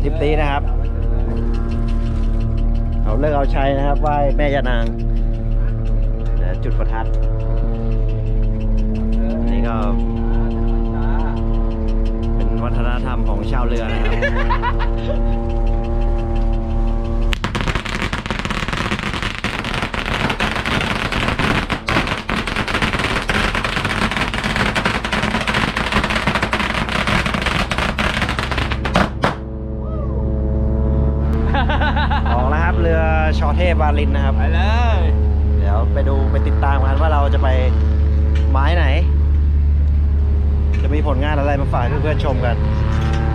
ทริปนี้นะครับ เอาเลิกเอาชัยนะครับไหว้แม่ยานางจุดประทัดนี่ก็ เป็นวัฒนธรรมของชาวเรือนะครับ วาลินนะครับ ไปเลย เดี๋ยวไปดูไปติดตามกันว่าเราจะไปไม้ไหน จะมีผลงานอะไรมาฝากให้เพื่อนๆชมกัน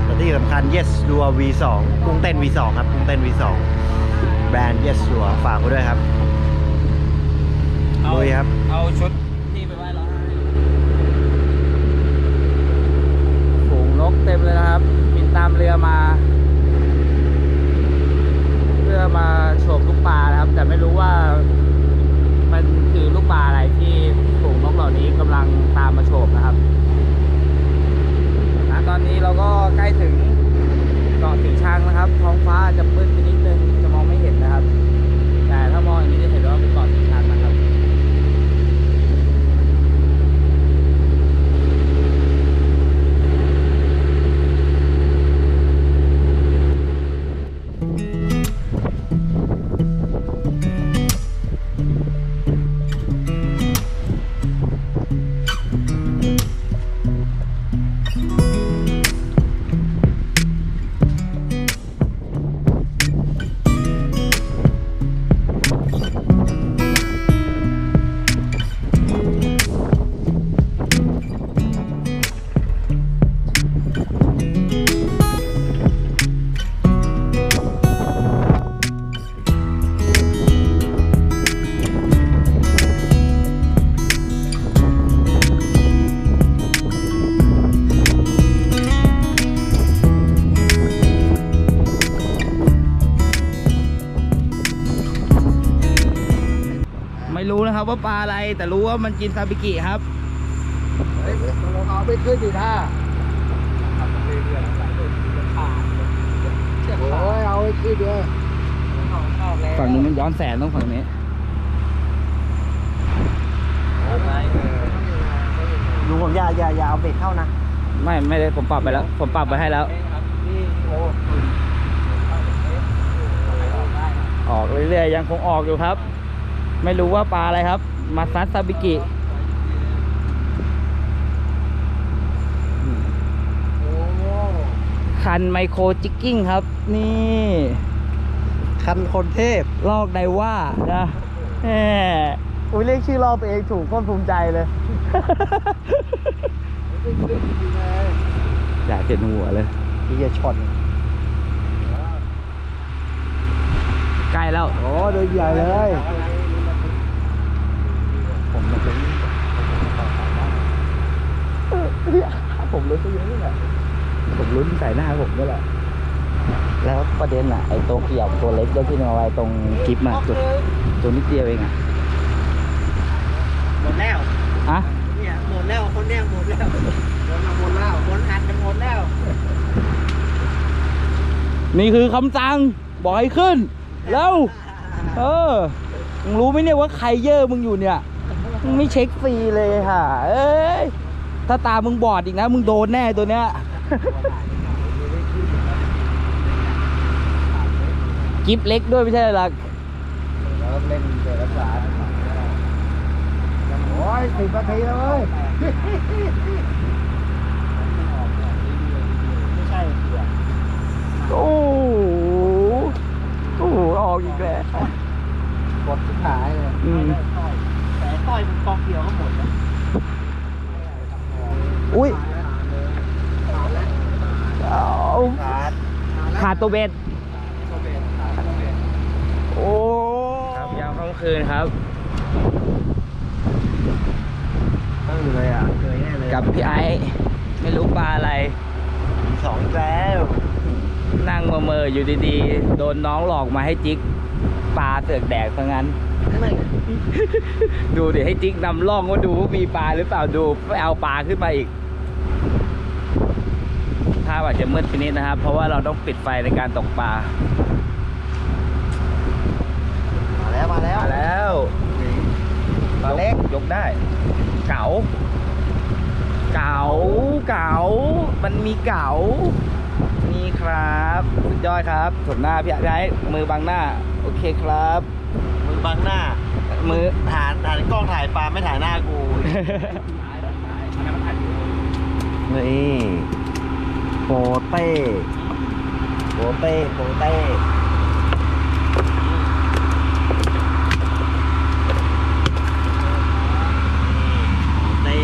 และที่สำคัญ Yes ดัว V2 กุ้งเต้น V2 ครับกุ้งเต้น V2 แบรนด์ Yes ดัวฝากไว้ด้วยครับลุยครับ เอาชุดที่ไปไหว้ร้องไห้ฝูงนกเต็มเลยนะครับ บินตามเรือมา จะมาโฉบลูกปลานะครับ แต่ไม่รู้ว่ามันคือลูกปลาอะไรที่ฝูงนกเหล่านี้กำลังตามมาโฉบนะครับตอนนี้เราก็ใกล้ถึงเกาะสีชังนะครับ ท้องฟ้าจะมืดไปนิดนึง ปลาอะไร แต่รู้ว่ามันกินซาบิกิครับเฮ้ยเราเอาไปขึ้นดิท่าโอ้ยเอาไปขึ้นด้วยฝั่งนู้นมันย้อนแสงต้องฝั่งนี้ลุงผมอย่าอย่าอย่าเอาเบรกเข้านะ ไม่ไม่ได้ผมปรับไปแล้ว ผมปรับไปให้แล้วออกเรื่อยๆยังคงออกอยู่ครับ ไม่รู้ว่าปลาอะไรครับ มาซัดซาบิกิคันไมโครจิกกิ้งครับ นี่คันคนเทพ ลอกไดว่านะแหมอุ้ยเรียกชื่อรอบเองถูกโคตรภูมิใจเลย อยากเห็นหัวเลยที่จะชนใกล้แล้ว โอ้โดยใหญ่เลยผ มมันเป็นผมลุ้นไปเยอะนี่แหละผมลุ้นใส่หน้าผมนี่แหละ แล้วประเด็นอะไอ้ตัวเกี่ยวตัวเล็กด้วยที่เอาไว้ตรงกิฟต์อะตัวตัวนิดเดียวเองอะหมดแล้วอะเนี่ยหมดแล้วคนเนี้ยหมดแล้วหมดมาหมดแล้วคนอัดจะหมดแล้ว นี่คือคำสั่งบอกให้ขึ้น แล้ว เออมึงรู้ไหมเนี่ยว่าใครเยอะมึงอยู่เนี่ย มึงไม่เช็คฟรีเลยค่ะ เอ้ย ถ้าตามึงบอดอีกนะ มึงโดนแน่ตัวเนี้ย กิฟเล็กด้วยไม่ใช่หรอแล้วเล่นเอกสารโอ้ยสิบนาทีแล้วเว้ยไม่ใช่โอ้โหโอ้โหออกอีกแล้วกดสุดท้ายเลยอืมแต่ต้อยมันกองเดียวก็หมดแล้วอุ้ยเอาขาดขาดตัวเบ็ดโอ้ครับยามค่ำคืนครับตั้งเลยอะเคยแน่เลยกับพี่ไอ้ไม่รู้ปลาอะไรมีสองอีกแล้วนั่งเมอๆอยู่ดีๆ โดนน้องหลอกมาให้จิกปลาเสือกแดกซะงั้น ไม่ดูดิให้จิกนำล่องว่าดูว่ามีปลาหรือเปล่าดูไปเอาปลาขึ้นมาอีกทภาพอาจจะมืดไปนิดนะครับ เพราะว่าเราต้องปิดไฟในการตกปลามาแล้วมาแล้วมาแล้วปลาเล็กยกได้ เก๋าเก๋าเก๋ามันมีเก๋านี่ครับสุดยอดครับสมหน้าพี่ไอ้มือบังหน้า โอเคครับมือ บังหน้า มือถ่ายถ่ายกล้องถ่ายปลาไม่ถ่ายหน้ากู นี่โปเต้โปเต้โปเต้โปเต้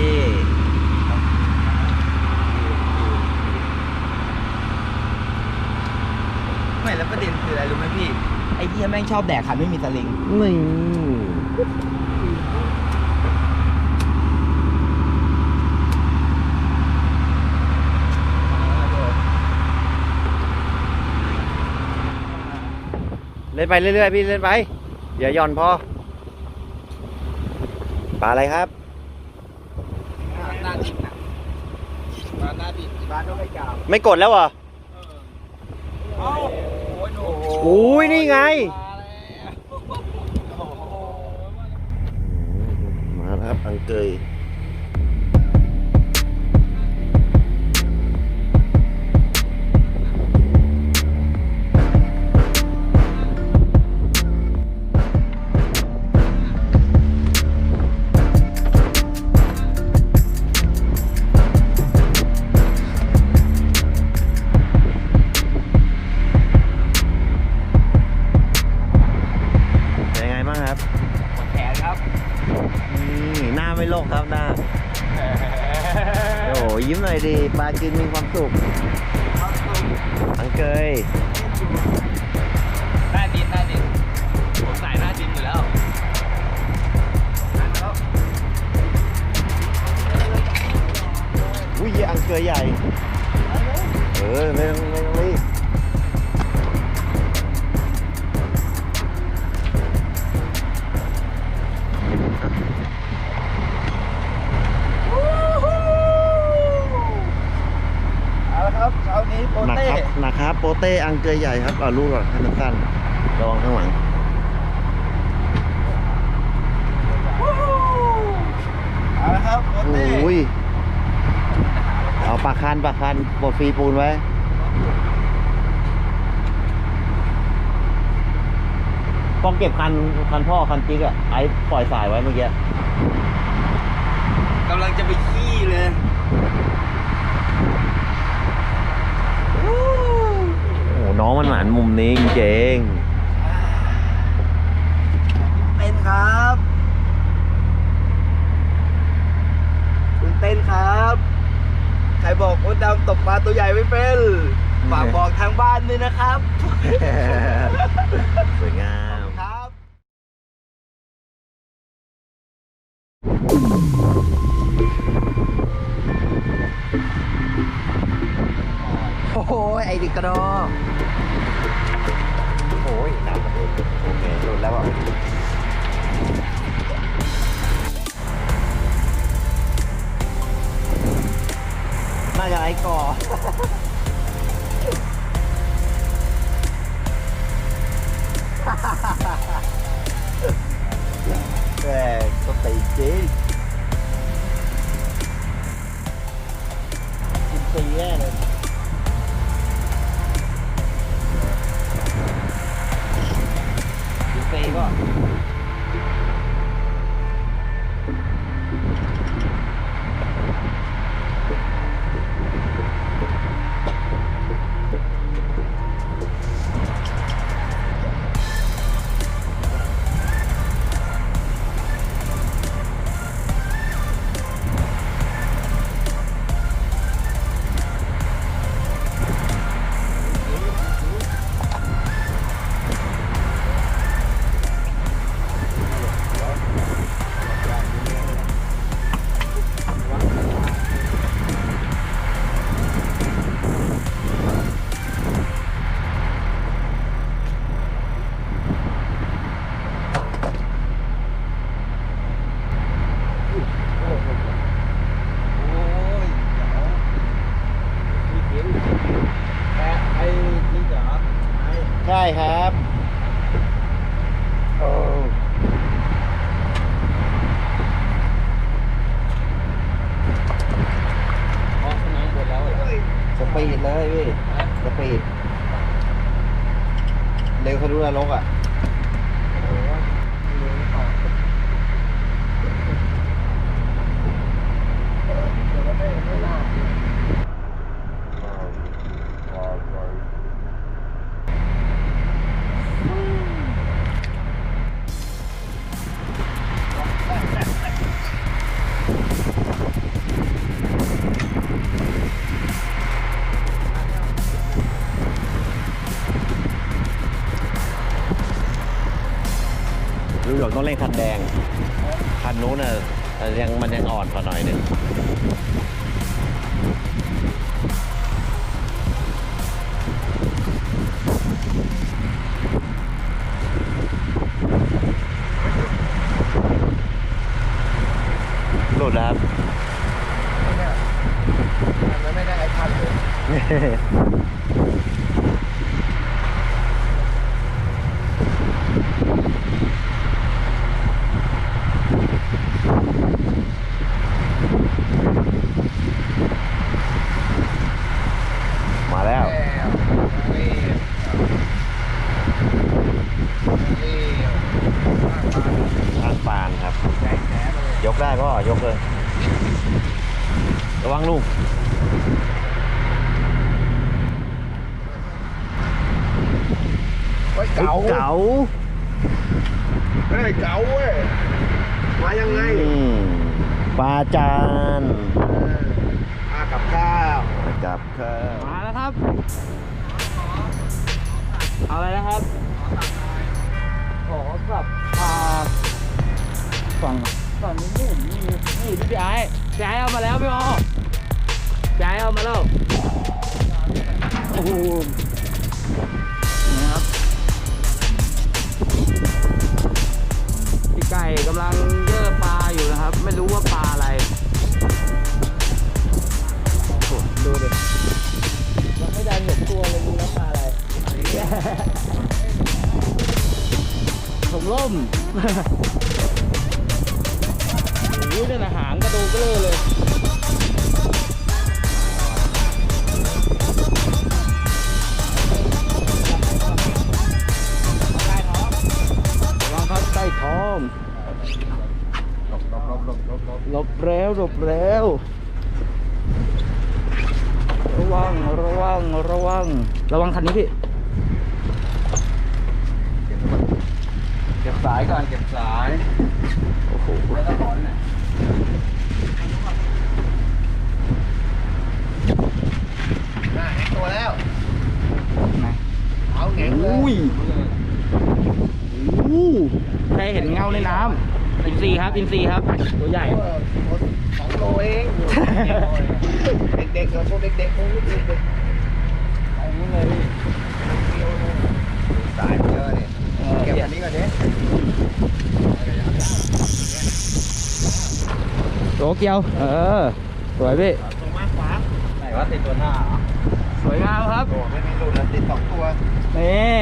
ไม่แล้วประเด็นคืออะไรรู้ไหมพี่ ไอ้เหี้ยแม่ง ชอบแดกคันไม่มีสลิง นี่เล่นไปเรื่อยๆพี่เล่นไปอย่าหย่อนพอปลาอะไรครับหน้าดิบนะมาหน้าดิบบ้านต้องไม่กล่าวไม่กดแล้วเหรอ เอ้าโอ้ยโอ้โหอุ้ยนี่ไง มา มหน่อยดีปลากินมีความสุขอังเกยหน้าดินหน้าดินผมสายหน้าดินอยู่แล้วอุ้ยอังเกยใหญ่ เออไม่ต้องไม่ต้อง เต้อังเกยใหญ่ครับเอาลูกก่อนให้มันสั้นระวังข้างหลังเอาละครับโปเต้โอ้ยเอาปากคันปากคันบดฟรีปูนไว้ต้องเก็บคันคันพ่อคันจิ๊กอะไอ้ปล่อยสายไว้เมื่อกี้กำลังจะไปขี้เลย โอ้โหน้องมันหมานมุมนี้จริงเป็นครับคุณเต้นครับ ใครบอกมดดำตกปลาตัวใหญ่ไม่เป็นฝากบอกทางบ้านด้วยนะครับ ๆ สวยงาม แหมก็ ต้องเล่นคันแดง คันนู้นน่ะเอ่ยังมันยังอ่อนกว่าหน่อยหนึง พี่ไอ้พี่ไอ้เอามาแล้วพี่ออพี่ไอ้เอามาแล้ว โอ้โหนี่ครับ พี่ไก่กำลังเยอะปลาอยู่นะครับ ไม่รู้ว่าปลาอะไรโอ้โหดูดิยังไม่ได้เห็นตัวเลยดูแล้วปลาอะไร ผมล่ม อ้ยนั่นอาหารกระดูกเลอเลยระวังครับใต้ท้องหลบหลบหลบหลบหลบหลบแล้วหลบแล้ว ระวังระวังระวัง ระวังคันนี้พี่เก็บสายก่อนเก็บสาย โอ้โหไม่ต้องร้อ นนะน่าเห็นตัวแล้ว ไหนเอาแหงเลยอุ้ยอู้ใครเห็นเงาในน้ำอินซีครับอินซีครับ ตัวใหญ่เออสองโลเองเด็กๆเราพวกเด็กๆพวกเด็กๆเอางี้เลยสายเยอะเนี่ยเออเก็บอันนี้ก่อนดิ โตเกียว เออ สวยพี่ตรงมาขวาไหนว่าติดตัวหน้าสวยงามครับตัวไม่มีรูนะติดสองตัวนี่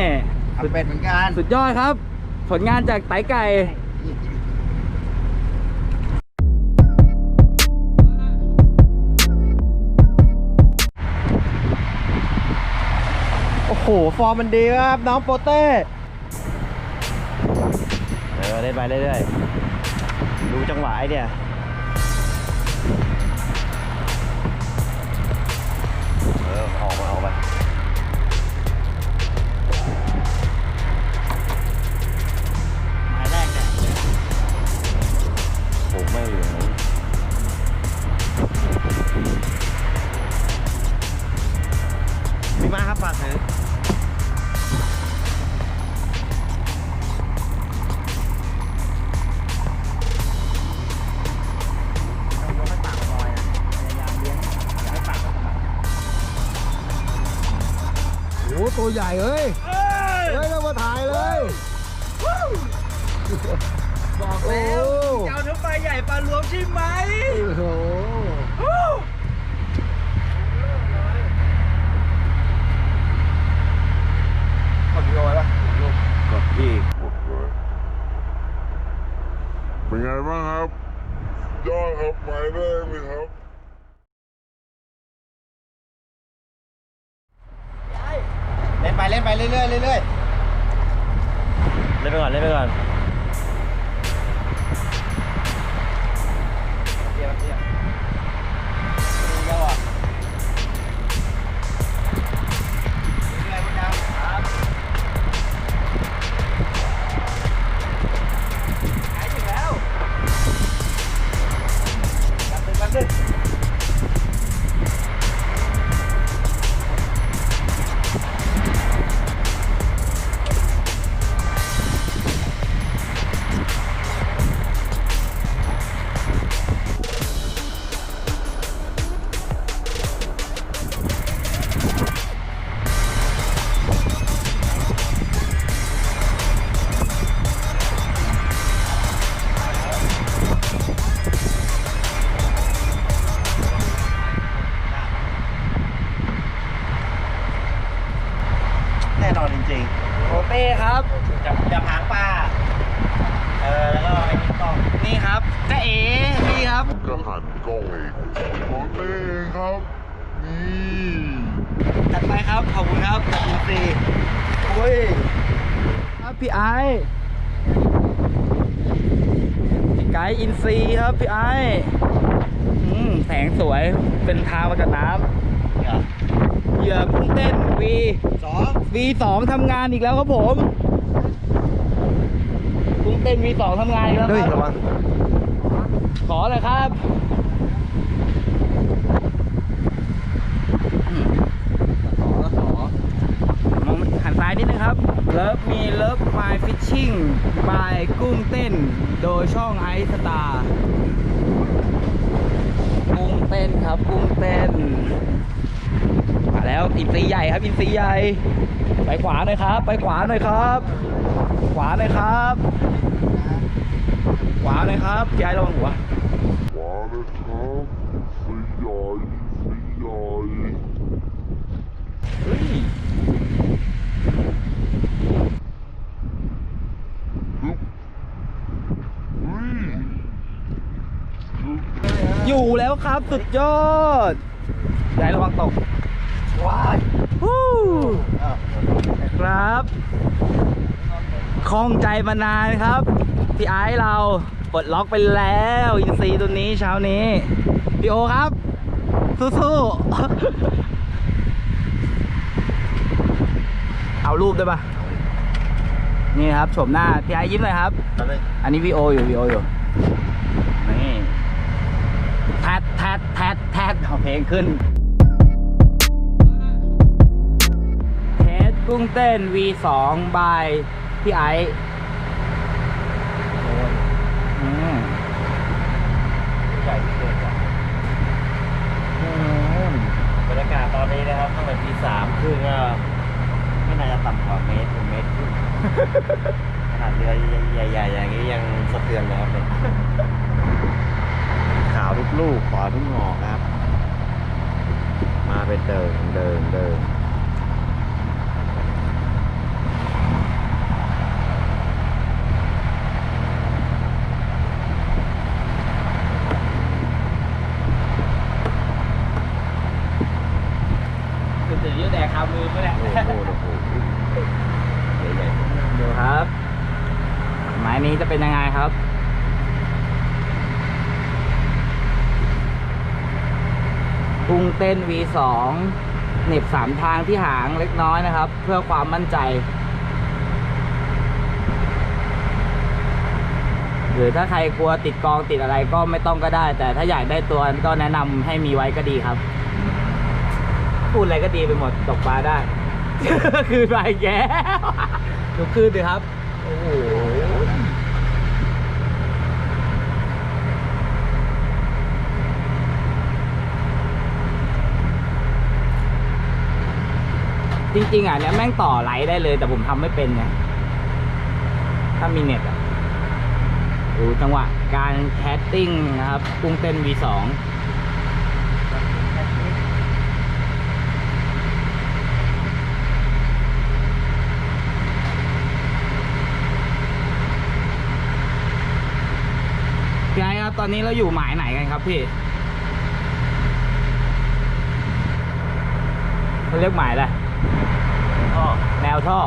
ทำเป็ดเหมือนกัน สุดยอดครับ ผลงานจากไตไก่โอ้โห ฟอร์มมันดีครับ น้องโปเต้เออเล่นไปเรื่อยๆดูจังหวะไอ้เนี่ย ตัวใหญ่เอ้ยเฮ้ยเรามาถ่ายเลยบอกแล้วเจ้าเนื้อปลาใหญ่ปลารวมใช่ไหมโอ้โหขอวิดีโอไว้ปะกดอีกเป็นไงบ้างครับยอดครับไปได้ไหม เรื่อยๆเรื่อยๆ เล่นไปก่อนเล่นไปก่อน จ้าเอ๋นี่ครับก็หันกล้องเองขอเต้ครับนี่จัดไปครับขอบคุณครับจากอินซีโอ้ยครับพี่ไอซ์พี่ไกด์อินซีครับพี่ไอซ์อืมแสงสวยเป็นทางมาจากน้ำเหยื่อกุ้งเต้น V สอง V สองทำงานอีกแล้วครับผมกุ้งเต้น V สองทำงานอีกแล้วเฮ้ยครับระวัง ขอเลยครับอืมขอขอมองหันซ้ายนิดนึงครับ เลิฟมีเลิฟ My Fishing by กุ้งเต้น โดยช่องไอสตาร์กุ้งเต้นครับกุ้งเต้น มาแล้วอินทรีใหญ่ครับอินทรีใหญ่ ไปขวาหน่อยครับ ไปขวาหน่อยครับ ขวาหน่อยครับ ขวาหน่อยครับยายระวังหัวขวาเลยครับสยอยสยอยเฮ้ยฮึบเฮ้ยอยู่แล้วครับสุดยอดยายระวังตกว้ายฮู้ครับ คล่องใจมานานครับ พี่ไอซ์เราปลดล็อกไปแล้วอินซีตัวนี้เช้านี้ พี่โอครับ สู้ๆ เอารูปได้ปะนี่ครับชมหน้า พี่ไอซ์ยิ้มเลยครับ อันนี้วีโออยู่วีโออยู่ นี่แทดแทดแทดแทดเอาเพลงขึ้นเทสกุ้งเต้น V2 บาย พี่ไอซ์อืมใหญ่ที่สุดอะอืมบรรยากาศตอนนี้นะครับตั้งแต่ตีสามครึ่งก็ไม่น่าจะต่ำกว่าเมตรถึงเมตรครึ่งขนาดเรือใหญ่ๆอย่างนี้ยังสะเทือนเลยครับเนี่ยขาวทุกลูกขวาทุกหงอกครับ มาเป็นเดินเดินเดิน คือถืออยู่แต่ขามือไม่ได้ โอ้โหโอ้โหใหญ่ ดูครับ หมายนี้จะเป็นยังไงครับ กุ้ง เต้น V2 เหน็บสามทางที่หางเล็กน้อยนะครับ เพื่อความมั่นใจ หรือถ้าใครกลัวติดกองติดอะไรก็ไม่ต้องก็ได้ แต่ถ้าอยากได้ตัวก็แนะนำให้มีไว้ก็ดีครับ พูดอะไรก็ดีไปหมดตกปลาได้ คืนไปแย่ดูคืนดิครับ โอ้โห จริงๆอะเนี่ยแม่งต่อไหลได้เลย แต่ผมทำไม่เป็นไงถ้ามีเน็ตอะดูจังหวะการแคสติ้งนะครับกุ้งเต้น V2 พี่ไอ้ครับ ตอนนี้เราอยู่หมายไหนกันครับพี่เขาเรียกหมายอะไร ก็แนวท่อ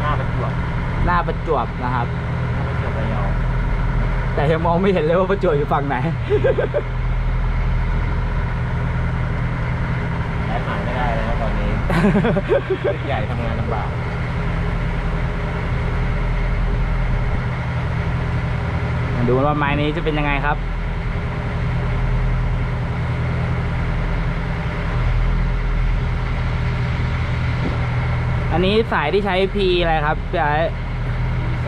หน้าเป็นจวบน้าประจวบนะครับเกือบระยองแต่ยังมองไม่เห็นเลยว่าประจวบอยู่ฝั่งไหน แอดหายไม่ได้แล้วตอนนี้ใหญ่ทำงานลำบากมาดูว่าไม้นี้จะเป็นยังไงครับ อันนี้สายที่ใช้ P อะไรครับพี่ไอ้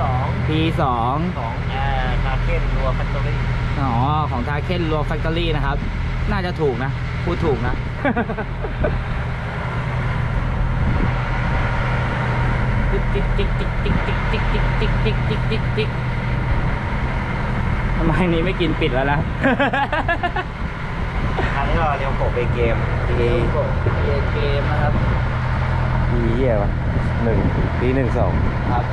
สอง P สองของแอร์คาเคนรัวแฟคทอรี่อ๋อ ของทาเคนรัวแฟคทอรี่นะครับ น่าจะถูกนะ พูดถูกนะ ติ๊กติ๊กติ๊กติ๊กติ๊กติ๊กติ๊กติ๊กติ๊กติ๊กติ๊กติ๊กติ๊กทำไมนี้ไม่กินปิดแล้วนะ อันนี้เราเรียวโกะเบเกมปีเกมนะครับ ปีเหี้ยวะหนึ่งปีหนึ่งสองครับ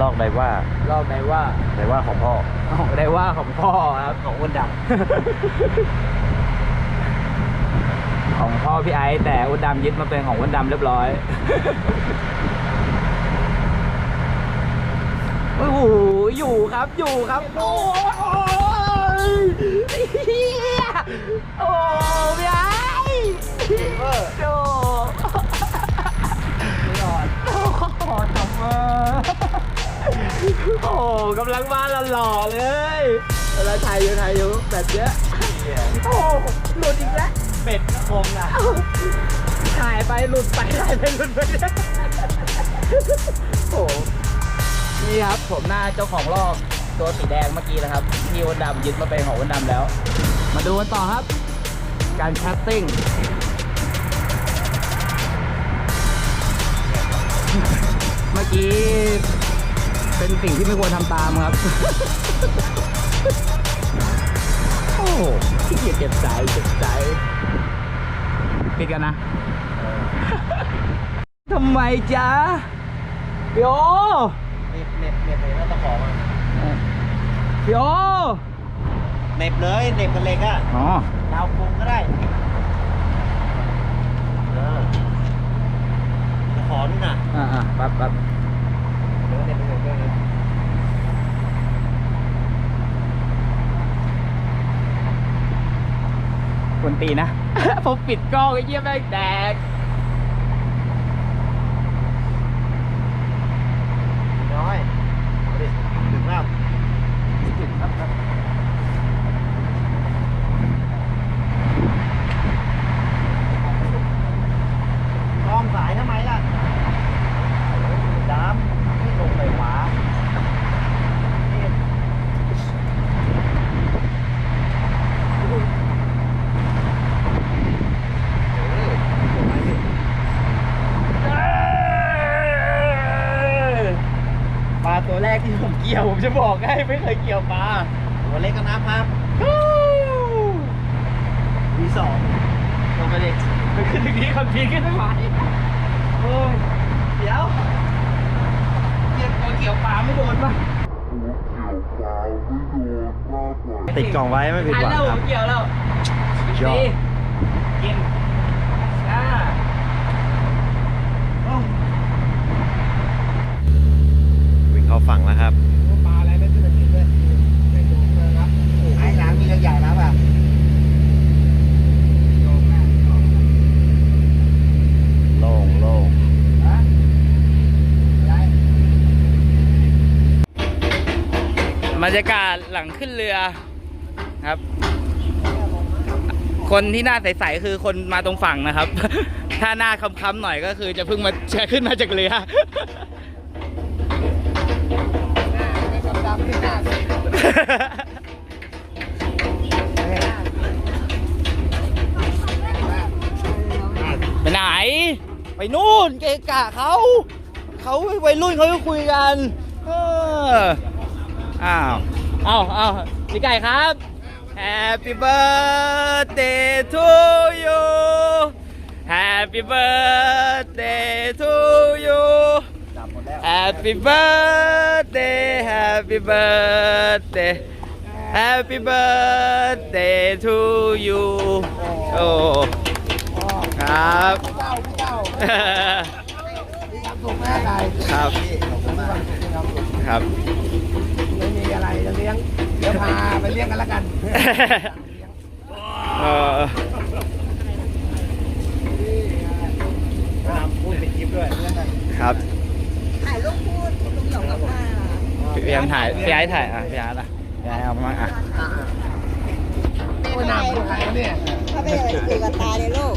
ลอกไดว่ารอบไหนว่าไดว่าของพ่อของได้ว่าของพ่อครับของอ้วนดของพ่อพี่ไอ้แต่อุดดำยึดมาเป็นของอุดดำเรียบร้อยโอ้โหอยู่ครับอยู่ครับ โอ้ยเฮียโอ้พี่ไอ้โอ้ไม่รอด โอ้โหทำมาโอ้กำลังมาหล่อๆเลยเวลาถ่ายอยู่ถ่ายอยู่แบบเนี้ยำโอ้หลุดอีกแล้วเป็ดคมนะถ่ายไปหลุดไปถ่ายไปหลุดไปโอ้นี่ครับผมหน้าเจ้าของลอกตัวสีแดงเมื่อกี้นะครับที่วันดำยึดมาเป็นของวันดำแล้ว มาดูกันต่อครับ การแคสติ้ง มื่อกี้ เป็นสิ่งที่ไม่ควรทำตามครับ โอ้ที่เจ็บใจเจ็บใจปิดกันนะ ทำไมจ๊ะพี่โอเน็บเน็บเน็บเลยแล้วตะขอมาพี่โอเน็บเลยเน็บกันเล็กอะอ๋อดาวพุงก็ได้เออตะขอนู่นน่ะอ่าอ่าแป๊บแป๊บ คนตีนะ ผมปิดกล้องไอ้เยี่ยแม่งแตก น้อยเอาดิถึงแล้วกล้องสายทำไมล่ะดำไม่ลงไปขวานี่ ปลาตัวแรกที่ผมเกี่ยว ผม จะบอกให้ไม่เคยเกี่ยวปลาตัวเล็กก็นับครับวีสองลงไปดิไปขึ้นถึงนี้คอนพีขึ้นไม่ไหวโอ้ยเดี๋ยวเกี่ยวตัวเกี่ยวปลาไม่โดนปะติดกล่องไว้ไม่ผิดอันหวังแล้วคผรับมเกี่ยวแล้วยอดนี่กินอ่าวิ่งเข้าฝั่งแล้วครับ ปลาอะไรไม่ขึ้นมากินเลยไม่ดูเลยครับไอ้น้ำมีเรื่องใหญ่แล้วป่ะ โล่งโล่ง ฮะได้ บรรยากาศหลังขึ้นเรือครับ คนที่หน้าใสๆคือคนมาตรงฝั่งนะครับ ถ้าหน้าค้ำๆหน่อยก็คือจะเพิ่งมาจะขึ้นมาจากเรือไม่ดำๆไม่น่าสิไปไหน ไปนู่นเกะกะเขา เขาวัยรุ่นเขาคุยกัน เออ้าวเอาเอาพี่ไก่ครับ Happy birthday to you Happy birthday to you Happy birthday Happy birthday Happy birthday to you โอ้ครับครับ ครับ เลี้ยงเดี๋ยวพาไปเลี้ยงกันแล้วกันเออพูดเป็นคลิปด้วยครับถ่ายรูปพูดลุงหยองกับป้าพี่แอมถ่ายพี่ไอ้ถ่ายอะพี่ไอ้ละพี่ไอ้เอามาอะโอ้ยน้ำเป็นใครวะเนี่ยถ้าเป็นอะไรตีกับตาเลยลูก